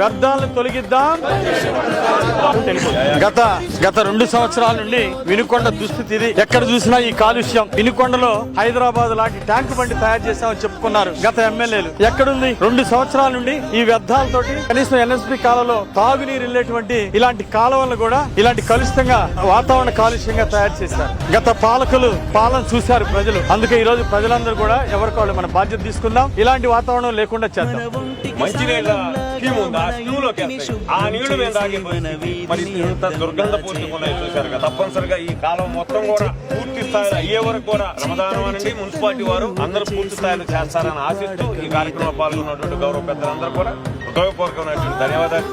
వ్యర్థాలను తొలగిద్దాం. గత గత రెండు సంవత్సరాల నుండి వినుకొండ దుస్థితి ఇది. ఎక్కడ చూసినా ఈ కాలుష్యం. వినుకొండలో హైదరాబాద్ లాంటి ట్యాంక్ బండి తయారు చేశామని చెప్పుకున్నారు గత ఎమ్మెల్యేలు. ఎక్కడుంది? రెండు సంవత్సరాల నుండి ఈ వ్యర్థాలతోటి కనీసం ఎన్ఎస్పి కాలంలో తాగునీరు వెళ్ళేటువంటి ఇలాంటి కాలువలను కూడా ఇలాంటి కలుషితంగా వాతావరణ కాలుష్యంగా తయారు చేశారు. గత పాలకులు పాలన చూశారు ప్రజలు. అందుకే ఈ రోజు ప్రజలందరూ కూడా ఎవరికి వాళ్ళు మన బాధ్యత తీసుకుందాం. ఇలాంటి వాతావరణం లేకుండా చేద్దాం. మంచినీళ్ళ స్కీమ్ ఉంది స్కీమ్లోకి ఆ నీళ్ళు మేము తాగే పరిస్థితి. మరి ఇంత దుర్గంధ పూర్తికున్నాయి చూశారు కదా. తప్పనిసరిగా ఈ కాలం మొత్తం కూడా పూర్తి స్థాయిలో అయ్యే వరకు కూడా రమదానం అనండి మున్సిపాలిటీ వారు అందరూ పూర్తి స్థాయిలో చేస్తారని ఆశిస్తూ ఈ కార్యక్రమంలో పాల్గొన్నటువంటి గౌరవ పెద్దలందరూ కూడా. హృదయపూర్వకమైనటువంటి ధన్యవాదాలు.